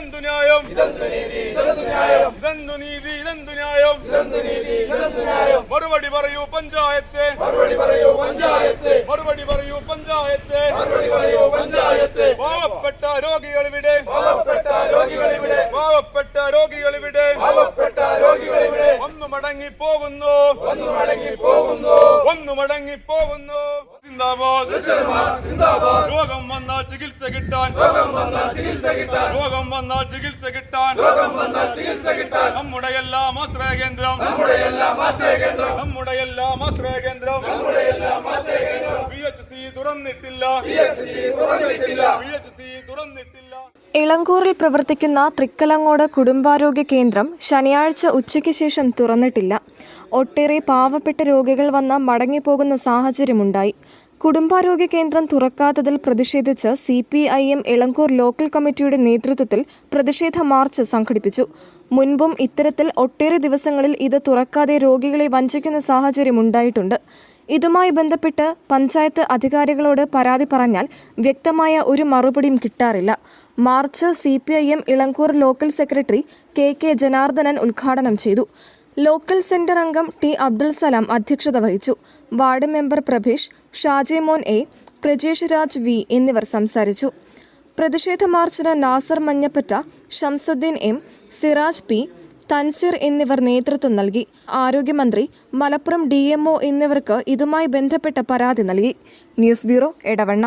ഇതെന്തു ന്യായം? ഇതെന്തു നീതി? ഇതെന്തു ന്യായം? മറുപടി പറയൂ പഞ്ചായത്ത്. മറുപടി പറയൂ പഞ്ചായത്ത്. മറുപടി പറയൂ പഞ്ചായത്ത്. മറുപടി പറയൂ പഞ്ചായത്ത്. പാവപ്പെട്ട രോഗികളിവിടെ പാവപ്പെട്ട രോഗികളിവിടെ രോഗികളെ വിടേ പാവപ്പെട്ട രോഗികളിവിടെ ഒന്ന് മടങ്ങി പോകുന്നു ഒന്ന് മടങ്ങി പോകുന്നു ഒന്ന് മടങ്ങി പോകുന്നു സിന്ദാബാദ് സിന്ദാബാദ്. രോഗം വന്നാൽ ചികിത്സ കിട്ടാൻ. രോഗം വന്നാൽ ചികിത്സ കിട്ടാൻ. രോഗം വന്നാൽ ചികിത്സ കിട്ടാൻ. രോഗം വന്നാൽ ചികിത്സ കിട്ടാൻ. നമ്മുടെ എല്ലാം ആശ്രയ കേന്ദ്രം. നമ്മുടെ എല്ലാം ആശ്രയ കേന്ദ്രം. നമ്മുടെ എല്ലാം ആശ്രയ കേന്ദ്രം. നമ്മുടെ എല്ലാം ആശ്രയ കേന്ദ്രം. പി എച്ച് സി തുറന്നിട്ടില്ല. പി എച്ച് സി തുറന്നിട്ടില്ല. പി എച്ച് സി തുറന്നിട്ടില്ല. ഇളങ്കൂറിൽ പ്രവർത്തിക്കുന്ന തൃക്കലങ്ങോട് കുടുംബാരോഗ്യ കേന്ദ്രം ശനിയാഴ്ച ഉച്ചയ്ക്ക് ശേഷം തുറന്നിട്ടില്ല. ഒട്ടേറെ പാവപ്പെട്ട രോഗികൾ വന്ന് മടങ്ങിപ്പോകുന്ന സാഹചര്യമുണ്ടായി. കുടുംബാരോഗ്യ കേന്ദ്രം തുറക്കാത്തതിൽ പ്രതിഷേധിച്ച് C P I M Elankur local കമ്മിറ്റിയുടെ നേതൃത്വത്തിൽ പ്രതിഷേധ മാർച്ച് സംഘടിപ്പിച്ചു. മുൻപും ഇത്തരത്തിൽ ഒട്ടേറെ ദിവസങ്ങളിൽ ഇത് തുറക്കാതെ രോഗികളെ വഞ്ചിക്കുന്ന സാഹചര്യം ഉണ്ടായിട്ടുണ്ട്. ഇതുമായി ബന്ധപ്പെട്ട് പഞ്ചായത്ത് അധികാരികളോട് പരാതി പറഞ്ഞാൽ വ്യക്തമായ ഒരു മറുപടിയും കിട്ടാറില്ല. March C P I M Elankur local secretary K K Janardhanan ഉദ്ഘാടനം ചെയ്തു. ലോക്കൽ സെന്റർ അംഗം ടി അബ്ദുൾ സലാം അധ്യക്ഷത വഹിച്ചു. Ward member Prabheesh Shajemon A Prajesh Raj V എന്നിവർ സംസാരിച്ചു. പ്രതിഷേധ മാർച്ചിന് നാസർ മഞ്ഞപ്പറ്റ ഷംസുദ്ദീൻ എം സിറാജ് പി തൻസിർ എന്നിവർ നേതൃത്വം നൽകി. ആരോഗ്യമന്ത്രി മലപ്പുറം ഡി എന്നിവർക്ക് ഇതുമായി ബന്ധപ്പെട്ട പരാതി നൽകി. News bureau Edavanna.